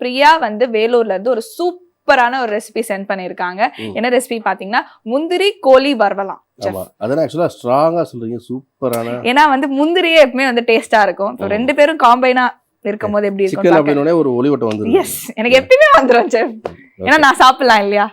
பிரியா வந்து வேலூர்ல இருந்து ஒரு சூப்பரான ஒரு ரெசிபி சென்ட் பண்ணிருக்காங்க ம். என்ன ரெசிபி பாத்தீங்கன்னா முந்திரி கோழி. ஆமா. சொல்றீங்க. சூப்பரான. ஏன்னா வந்து முந்திரியே எப்பவுமே வந்து டேஸ்டா இருக்கும். ரெண்டு பேரும் காம்பைனா இருக்கும் போது எப்படி இருக்கும் அப்படின்னே ஒரு ஒளிவட்டம் வந்துருக்கு எஸ் எனக்கு எப்பயுமே வந்துரும் செஃப் ஏன்னா நான் சாப்பிடலாம் இல்லையா?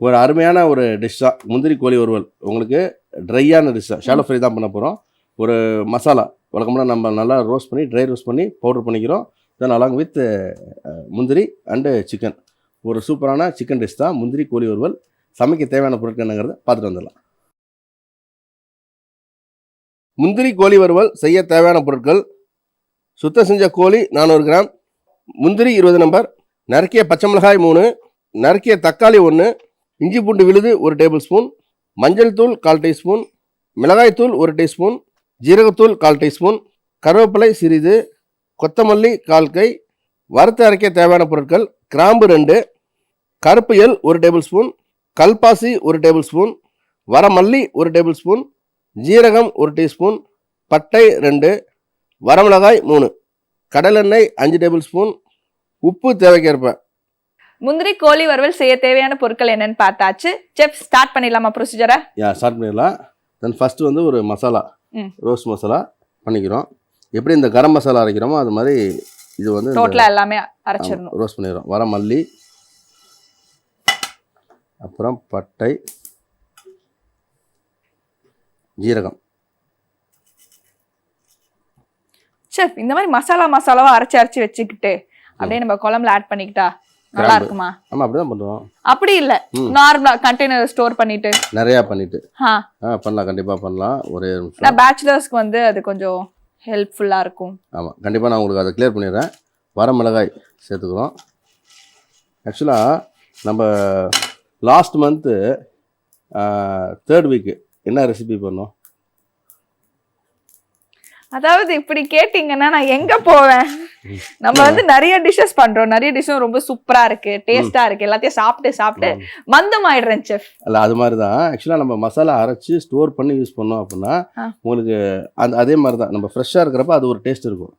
ஒரு அருமையான ஒரு டிஷ் தான். முந்திரி கோழி வறுவல். உங்களுக்கு ட்ரையான டிஷ் தான். ஷாலோ ஃப்ரை தான் பண்ண போகிறோம் ஒரு மசாலா வழக்கமாக நம்ம நல்லா ரோஸ்ட் பண்ணி ட்ரை ரோஸ்ட் பண்ணி பவுடர் பண்ணிக்கிறோம். தென் அலாங் வித் முந்திரி அண்டு சிக்கன் ஒரு சூப்பரான சிக்கன் டிஷ் தான் முந்திரி கோழி ஒருவல் சமைக்க தேவையான பொருட்கள் என்னங்கிறத பார்த்துட்டு வந்துடலாம். முந்திரி கோழி வறுவல் செய்ய தேவையான பொருட்கள் சுத்தம் செஞ்ச கோழி நானூறு கிராம் முந்திரி இருபது நம்பர் நறுக்கிய பச்சை மிளகாய் மூணு நறுக்கிய தக்காளி ஒன்று இஞ்சி பூண்டு விழுது ஒரு டேபிள் ஸ்பூன் மஞ்சள் தூள் கால் டீஸ்பூன் மிளகாய் தூள் ஒரு டீஸ்பூன் ஜீரகத்தூள் கால் டீஸ்பூன் கருவேப்பிலை சிறிது கொத்தமல்லி கால் கை வறுத்து அரைக்க தேவையான பொருட்கள் கிராம்பு ரெண்டு கருப்பு எள் ஒரு டேபிள் ஸ்பூன் கல்பாசி ஒரு டேபிள் ஸ்பூன் வரமல்லி ஒரு டேபிள் ஸ்பூன் ஜீரகம் ஒரு டீஸ்பூன் பட்டை ரெண்டு வரமிளகாய் மூணு கடலெண்ணெய் அஞ்சு டேபிள் ஸ்பூன் உப்பு தேவைக்கேற்ப. முந்திரி கோழி வறுவல் செய்ய தேவையான பொருட்கள் என்னன்னு பார்த்தாச்சு. செஃப் ஸ்டார்ட் பண்ணிடலாமா ப்ரொசீஜரை யா ஸ்டார்ட் பண்ணிடலாம். தென் ஃபஸ்ட்டு வந்து ஒரு மசாலா ம். ரோஸ் மசாலா பண்ணிக்கிறோம். எப்படி இந்த கரம் மசாலா அரைக்கிறோமோ அது மாதிரி இது வந்து டோட்டலா எல்லாமே அரைச்சிடணும். ரோஸ் பண்ணிடுறோம். வர மல்லி அப்புறம் பட்டை ஜீரகம். செஃப் இந்த மாதிரி மசாலா மசாலாவா அரைச்சு அரைச்சு வச்சுக்கிட்டு அப்படியே நம்ம குழம்புல ஆட் பண்ணிக்கிட்டா நல்லா. இருக்குமா? ஆமாம் அப்படி தான் பண்ணுறோம் அப்படி இல்ல. நார்மலா கண்டெய்னர் ஸ்டோர் பண்ணிட்டு. நிறையா பண்ணிட்டு. ஆ. பண்ணலாம். கண்டிப்பாக பண்ணலாம். ஒரே நான் பேச்சுலர்ஸ்க்கு வந்து அது கொஞ்சம் ஹெல்ப்ஃபுல்லாக இருக்கும். ஆமாம் கண்டிப்பாக நான் உங்களுக்கு அதை கிளியர் பண்ணிடுறேன். வர மிளகாய் சேர்த்துக்கிறோம். ஆக்சுவலாக நம்ம லாஸ்ட் மந்த்து தேர்ட் வீக்கு என்ன ரெசிபி பண்ணோம்? அதாவது இப்படி கேட்டீங்கன்னா நான் எங்க போவேன்? நம்ம வந்து நிறைய டிஷ்ஷஸ் பண்றோம். நிறைய டிஷ்ஷும் ரொம்ப சூப்பரா இருக்கு. டேஸ்டா இருக்கு. எல்லாத்தையும் சாப்பிட்டு சாப்பிட்டு மந்தம் ஆயிடுறேன் செஃப் அல்ல அது மாதிரி தான் ஆக்சுவலாக நம்ம மசாலா அரைச்சி ஸ்டோர் பண்ணி யூஸ் பண்ணோம் அப்படின்னா. உங்களுக்கு அந்த அதே மாதிரி தான் நம்ம ஃப்ரெஷ்ஷாக இருக்கிறப்ப அது ஒரு டேஸ்ட் இருக்கும்.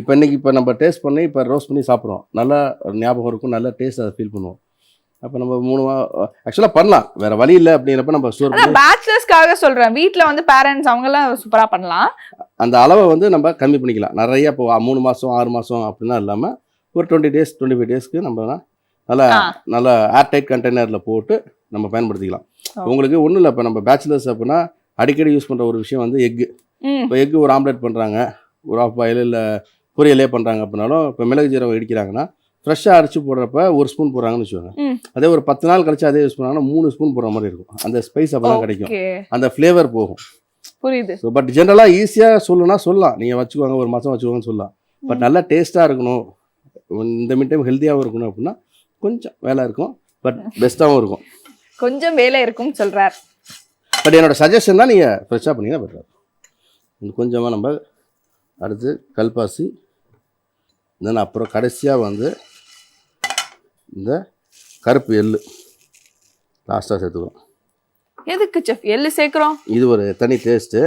இப்போ இன்னைக்கு இப்போ நம்ம டேஸ்ட் பண்ணி இப்போ ரோஸ்ட் பண்ணி சாப்பிட்றோம். நல்லா ஞாபகம் இருக்கும். நல்ல டேஸ்ட் அதை ஃபீல் பண்ணுவோம். அப்போ நம்ம மூணு ஆக்சுவலாக பண்ணலாம். வேற வழி இல்லை அப்படிங்கிறப்ப நம்ம ஸ்டோர் பேச்சுலர்ஸ்க்காக சொல்றேன். வீட்ல வந்து பேரண்ட்ஸ் அவங்க எல்லாம் சூப்பரா பண்ணலாம். அந்த அளவை வந்து நம்ம கம்மி பண்ணிக்கலாம். நிறைய இப்போ மூணு மாதம் ஆறு மாதம் அப்படின்னா இல்லாமல் ஒரு டுவெண்ட்டி டேஸ் டுவெண்ட்டி ஃபைவ் டேஸ்க்கு நம்ம நல்லா. நல்ல ஏர்டைட் கண்டெய்னரில் போட்டு நம்ம பயன்படுத்திக்கலாம். உங்களுக்கு ஒன்றும் இல்லை இப்போ நம்ம பேச்சுலர்ஸ் அப்படின்னா அடிக்கடி யூஸ் பண்ணுற ஒரு விஷயம் வந்து எக்கு. இப்போ எக்கு ஒரு ஆம்லெட் பண்ணுறாங்க ஒரு ஆஃப் பாயில் இல்லை பொரியலே பண்ணுறாங்க அப்படின்னாலும் இப்போ மிளகு ஜீரகம் இடிக்கிறாங்கன்னா ஃப்ரெஷ்ஷாக அரைச்சி போடுறப்ப ஒரு ஸ்பூன் போடுறாங்கன்னு வச்சுக்கோங்க. அதே ஒரு பத்து நாள் கழிச்சு அதே யூஸ் பண்ணாங்கன்னா மூணு ஸ்பூன் போடுற மாதிரி இருக்கும். அந்த ஸ்பைஸ் அப்போ தான் கிடைக்கும். அந்த ஃப்ளேவர் போகும். புரியுது. பட் ஜென்ரலாக ஈஸியாக சொல்லணும்னா சொல்லலாம். நீங்கள் வச்சுக்கோங்க ஒரு மாதம் வச்சுக்கோங்கன்னு சொல்லலாம். பட் நல்லா டேஸ்ட்டாக இருக்கணும். இந்த மிட் டைம் ஹெல்த்தியாகவும் இருக்கணும் அப்படின்னா கொஞ்சம் வேலை இருக்கும். பட் பெஸ்ட்டாகவும் இருக்கும். கொஞ்சம் வேலை இருக்கும்னு சொல்றார். பட் என்னோட சஜஷன் தான் நீங்கள் ஃப்ரெஷ்ஷாக பண்ணிங்கன்னா பெட்டர் கொஞ்சமாக நம்ம அடுத்து கல்பாசி தென் அப்புறம் கடைசியாக வந்து இந்த கருப்பு எள்ளு. லாஸ்ட்டாக சேர்த்துக்கிறோம். எதுக்கு செஃப்? எள்ளு சேர்க்கிறோம். இது ஒரு தனி டேஸ்ட்டு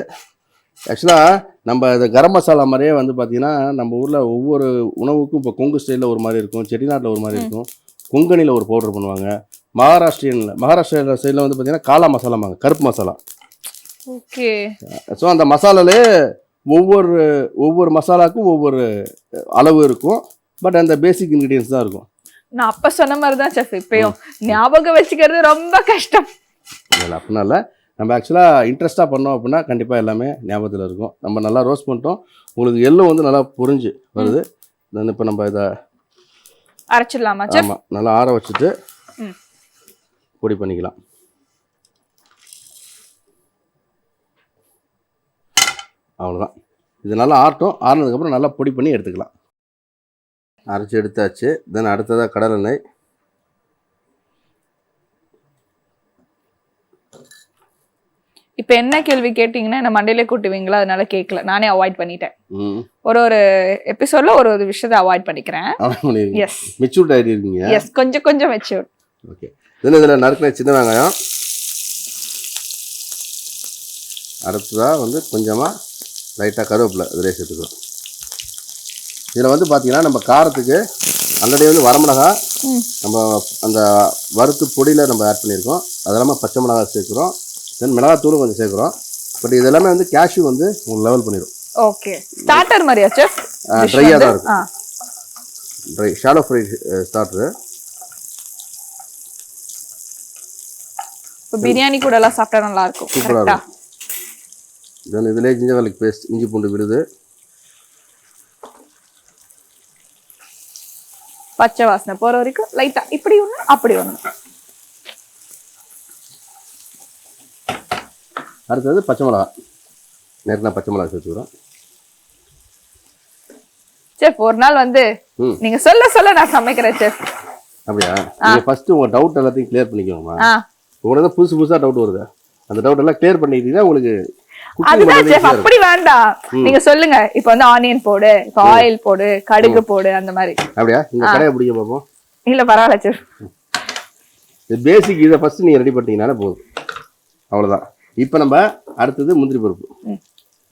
ஆக்சுவலாக நம்ம இந்த கரம் மசாலா மாதிரியே வந்து பார்த்திங்கன்னா நம்ம ஊரில் ஒவ்வொரு உணவுக்கும் இப்போ கொங்கு ஸ்டைலில் ஒரு மாதிரி இருக்கும் செட்டிநாட்டில் ஒரு மாதிரி இருக்கும். கொங்கணியில் ஒரு பவுடர் பண்ணுவாங்க. மகாராஷ்டிரியனில் மகாராஷ்டிரா சைடில் வந்து பார்த்திங்கன்னா காளா மசாலாமாங்க கருப்பு மசாலா. ஓகே. ஸோ அந்த மசாலாலே ஒவ்வொரு ஒவ்வொரு மசாலாவுக்கும் ஒவ்வொரு அளவு இருக்கும். பட் அந்த பேசிக் இன்க்ரீடியன்ஸ் தான் இருக்கும். நான் அப்ப சொன்ன மாதிரி தான் செஃப் இப்பயும். ஞாபகம் வச்சுக்கிறது ரொம்ப கஷ்டம். இல்லை அப்படின்னா இல்லை. நம்ம ஆக்சுவலாக இன்ட்ரெஸ்ட்டாக பண்ணோம் அப்படின்னா கண்டிப்பாக எல்லாமே ஞாபகத்தில் இருக்கும். நம்ம நல்லா ரோஸ்ட் பண்ணிட்டோம். உங்களுக்கு எள்ளும் வந்து நல்லா புரிஞ்சு வருது. தென் இப்போ நம்ம இதை அரைச்சிடலாமா ஆமாம் நல்லா ஆற வச்சுட்டு. பொடி பண்ணிக்கலாம். அவ்வளோதான் இது நல்லா ஆறட்டும். ஆறினதுக்கப்புறம் நல்லா பொடி பண்ணி எடுத்துக்கலாம். அரைச்சி எடுத்தாச்சு. தென் அடுத்ததாக கடலெண்ணெய். இப்ப என்ன கேள்வி கேட்டீங்கன்னா என்ன மண்டையிலே கூட்டுவீங்களா? அதனால கேட்கல நானே அவாய்ட் பண்ணிட்டேன். ஒரு ஒரு எபிசோட்ல ஒரு ஒரு விஷயத்தை அவாய்ட் பண்ணிக்கிறேன். எஸ் மெச்சூர்ட் இருக்கீங்க. எஸ் கொஞ்சம் கொஞ்சம் மெச்சூர் ஓகே தென் இதில் நறுக்கின சின்ன வெங்காயம். அடுத்ததாக வந்து கொஞ்சமாக லைட்டாக கருவேப்பிலை இதிலே சேர்த்துக்கிறோம் இதில் வந்து பார்த்தீங்கன்னா நம்ம காரத்துக்கு ஆல்ரெடி வந்து வரமிளகா. நம்ம அந்த வறுத்து பொடியில் நம்ம ஆட் பண்ணியிருக்கோம். அது இல்லாமல் பச்சை மிளகா சேர்க்குறோம். தென் மிளகாத்தூளும் கொஞ்சம் சேர்க்குறோம். பட் இது எல்லாமே வந்து கேஷ்யூ வந்து உங்களுக்கு லெவல் பண்ணிடும் ஓகே ஸ்டார்டர் மாதிரியா செஃப் ட்ரையாக தான் இருக்கும். ட்ரை ஷாலோ ஃப்ரை ஸ்டார்ட்ரு இப்போ பிரியாணி கூட எல்லாம் சாப்பிட்டா நல்லா இருக்கும். சூப்பரா கரெக்டா தென் இதிலே garlic பேஸ்ட் இஞ்சி பூண்டு விழுது. பச்சை வாசனை போற வரைக்கும் லைட்டா இப்படி ஒண்ணு அப்படி ஒண்ணு. அடுத்தது பச்சை மிளகா. நேரத்தில் பச்சை மிளகா சேர்த்துக்கிறோம் செஃப் ஒரு நாள் வந்து. நீங்க சொல்ல சொல்ல நான் சமைக்கிறேன் செஃப் அப்படியா? நீங்கள் ஃபஸ்ட்டு உங்கள் டவுட் எல்லாத்தையும் கிளியர் பண்ணிக்கோங்கம்மா. ஆ. உங்களுக்கு தான் புதுசு புதுசாக டவுட் வருது. அந்த டவுட் எல்லாம் கிளியர் பண்ணிக்கிட்டீங்கன்னா உங்களுக்கு அதுதான் செஃப். அப்படி வேண்டாம். நீங்க சொல்லுங்க இப்போ வந்து ஆனியன் போடு இப்போ ஆயில் போடு கடுகு போடு அந்த மாதிரி. அப்படியா? இந்த கடையை பிடிக்க பார்ப்போம் இல்ல பரவாயில்ல செஃப் இது பேசிக் இதை ஃபஸ்ட்டு நீங்கள் ரெடி பண்ணிட்டீங்கனாலே போதும். அவ்வளோதான் இப்போ நம்ம அடுத்தது முந்திரி பருப்பு.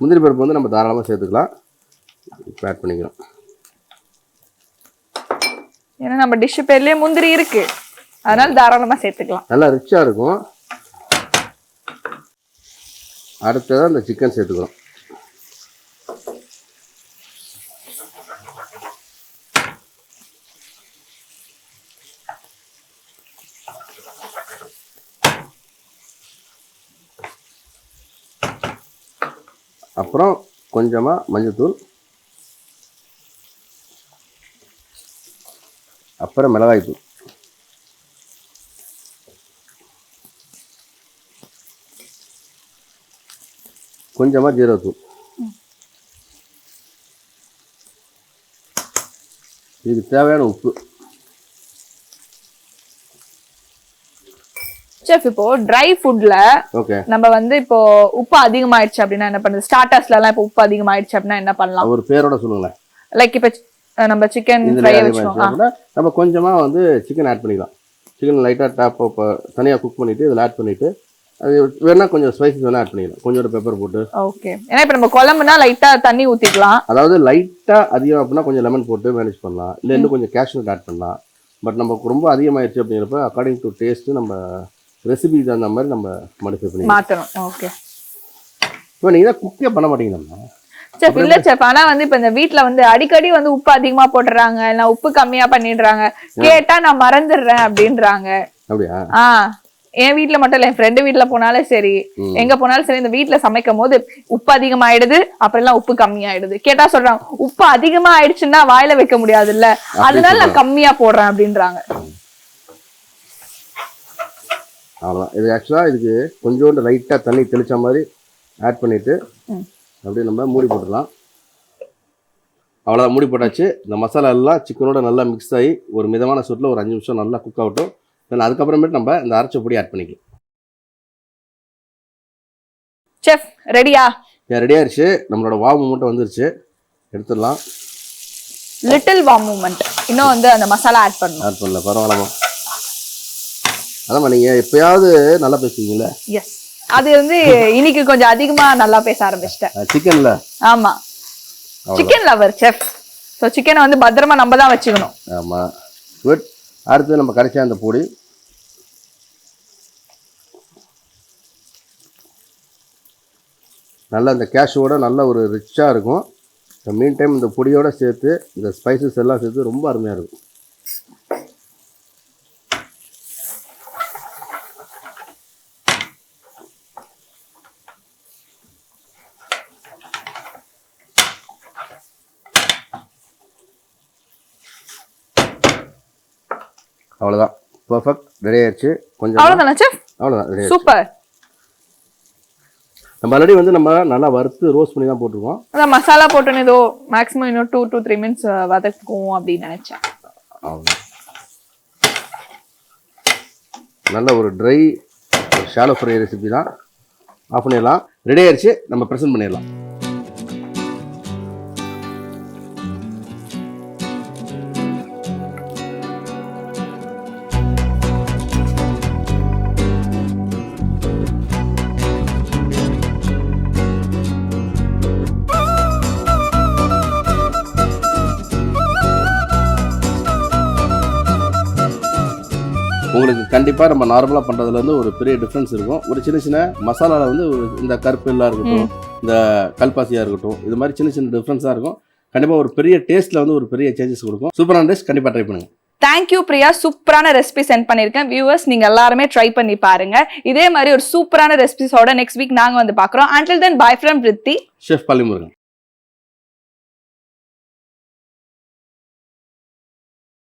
முந்திரி பருப்பு வந்து நம்ம தாராளமாக சேர்த்துக்கலாம். இப்போ ஆட் பண்ணிக்கிறோம். ஏன்னா நம்ம டிஷ் பேர்லயே முந்திரி இருக்கு. அதனால தாராளமா சேர்த்துக்கலாம். நல்லா ரிச்சாக இருக்கும். அடுத்ததாக இந்த சிக்கன் சேர்த்துக்கிறோம். அப்புறம் கொஞ்சமாக மஞ்சத்தூள் அப்புறம் மிளகாய்த்தூள். கொஞ்சமாக ஜீரகத்தூள். இதுக்கு தேவையான உப்பு. செஃப் இப்போ ட்ரை ஃபுட்ல ஓகே நம்ம வந்து இப்போ உப்பு அதிகமாயிடுச்சு அப்படின்னா என்ன பண்ணுது ஸ்டார்டர்ஸ்ல எல்லாம் இப்போ உப்பு அதிகமாயிடுச்சு அப்படின்னா என்ன பண்ணலாம்? ஒரு பேரோட சொல்லுங்களேன். லைக் இப்போ நம்ம சிக்கன் ஃப்ரை கூட நம்ம கொஞ்சமாக வந்து சிக்கன் ஆட் பண்ணிக்கலாம். சிக்கன் லைட்டாக டாப் தனியாக குக் பண்ணிவிட்டு இதில் ஆட் பண்ணிவிட்டு அது வேணால் கொஞ்சம் ஸ்பைசஸ் வேணால் ஆட் பண்ணிக்கலாம். கொஞ்சோட பெப்பர் போட்டு. ஓகே ஏன்னா இப்போ நம்ம குழம்புனா லைட்டா தண்ணி ஊத்திக்கலாம். அதாவது லைட்டாக அதிகம் அப்படின்னா கொஞ்சம் லெமன் போட்டு மேனேஜ் பண்ணலாம். இல்லை இன்னும் கொஞ்சம் கேஷ்நட் ஆட் பண்ணலாம். பட் நமக்கு ரொம்ப அதிகமாகிடுச்சு அப்படிங்கிறப்ப அக்கார்டிங் டு டேஸ்ட்டு நம்ம ரெசிபி தகுந்த மாதிரி நம்ம மாடிஃபை பண்ணிக்கலாம். மாத்தணும். ஓகே இப்போ நீங்கள் தான் குக்கே பண்ண மாட்டீங்கண்ணா செஃப் இல்ல செஃப் ஆனா வந்து இப்ப இந்த வீட்ல வந்து அடிக்கடி வந்து உப்பு அதிகமா போட்டுறாங்க. இல்ல உப்பு கம்மியா பண்ணிடுறாங்க. கேட்டா நான் மறந்துடுறேன் அப்படின்றாங்க. அப்படியா? ஆ. என் வீட்ல மட்டும் இல்ல என் ஃப்ரெண்டு வீட்ல போனாலும் சரி. எங்க போனாலும் சரி இந்த வீட்ல சமைக்கும் போது உப்பு அதிகமாயிடுது. அப்புறம் எல்லாம் உப்பு கம்மியாயிடுது. கேட்டா சொல்றாங்க உப்பு அதிகமா ஆயிடுச்சுன்னா வாயில வைக்க முடியாதுல்ல. அதனால நான் கம்மியா போடுறேன் அப்படின்றாங்க. அவ்வளோதான் இது ஆக்சுவலாக இதுக்கு கொஞ்சோண்டு லைட்டாக தண்ணி தெளிச்ச மாதிரி ஆட் பண்ணிவிட்டு. அப்படியே நம்ம மூடி போட்டுடலாம். அவ்வளோதான் மூடி போட்டாச்சு. இந்த மசாலா எல்லாம் சிக்கனோட நல்லா மிக்ஸ் ஆகி ஒரு மிதமான சூட்டில் ஒரு அஞ்சு நிமிஷம் நல்லா குக் ஆகட்டும். தென் அதுக்கப்புறமேட்டு நம்ம இந்த அரைச்ச பொடி ஆட் பண்ணிக்கலாம். செஃப் ரெடியா ரெடி ஆயிடுச்சு நம்மளோட வாவு மட்டும் வந்துருச்சு. எடுத்துடலாம். லிட்டில் வார்ம் மூமெண்ட் இன்னும் வந்து அந்த மசாலா ஆட் பண்ணணும். ஆட் பண்ணல பரவாயில்லமா அதாம்மா நீங்கள் எப்பயாவது நல்லா பேசுவீங்கல்ல? எஸ் அது வந்து இன்னைக்கு கொஞ்சம் அதிகமா நல்லா பேச ஆரம்பிச்சிட்டேன். சிக்கனில்? ஆமா. சிக்கன் லவர் செஃப் ஸோ சிக்கனை வந்து பத்திரமா நம்ம தான் வச்சுக்கணும். ஆமாம் குட் அடுத்து நம்ம கரைச்சா அந்த பொடி. நல்லா இந்த கேஷோட நல்ல ஒரு ரிச்சாக இருக்கும். மீன் டைம் இந்த பொடியோட சேர்த்து இந்த ஸ்பைசஸ் எல்லாம் சேர்த்து ரொம்ப அருமையாக இருக்கும். அவ்வளோதான் பர்ஃபெக்ட் ரெடி ஆயிடுச்சு கொஞ்சம் அவ்வளவுதானே செஃப் அவ்வளோதான் சூப்பர் நம்ம ஆல்ரெடி வந்து நம்ம நல்லா வறுத்து ரோஸ்ட் பண்ணி தான் போட்டிருக்கோம். அதான் மசாலா போட்டோன்னு ஏதோ மேக்ஸிமம் இன்னும் டூ டூ த்ரீ மினிட்ஸ் வதக்கும் அப்படின்னு நினைச்சேன். அவ்வளோதான் நல்ல ஒரு ட்ரை ஷாலோ ஃப்ரை ரெசிபி தான். ஆஃப் பண்ணிடலாம். ரெடி ஆயிடுச்சு. நம்ம ப்ரெசென்ட் பண்ணிடலாம். கண்டிப்பாக நம்ம நார்மலாக பண்ணுறதுல இருந்து ஒரு பெரிய டிஃப்ரென்ஸ் இருக்கும். ஒரு சின்ன சின்ன மசாலாவில் வந்து ஒரு இந்த கருப்பு எல்லாம் இருக்கட்டும் இந்த கல்பாசியாக இருக்கட்டும் இது மாதிரி சின்ன சின்ன டிஃப்ரென்ஸாக இருக்கும். கண்டிப்பாக ஒரு பெரிய டேஸ்ட்டில் வந்து ஒரு பெரிய சேஞ்சஸ் கொடுக்கும். சூப்பரான டேஸ்ட் கண்டிப்பாக ட்ரை பண்ணுங்க. Thank you Priya. சூப்பரான ரெசிபி சென்ட் பண்ணிருக்கேன். வியூவர்ஸ் நீங்க எல்லாருமே ட்ரை பண்ணி பாருங்க. இதே மாதிரி ஒரு சூப்பரான ரெசிபிஸோட நெக்ஸ்ட் வீக் நாங்க வந்து பாக்குறோம் until then bye from Preethi chef Pallimurugan.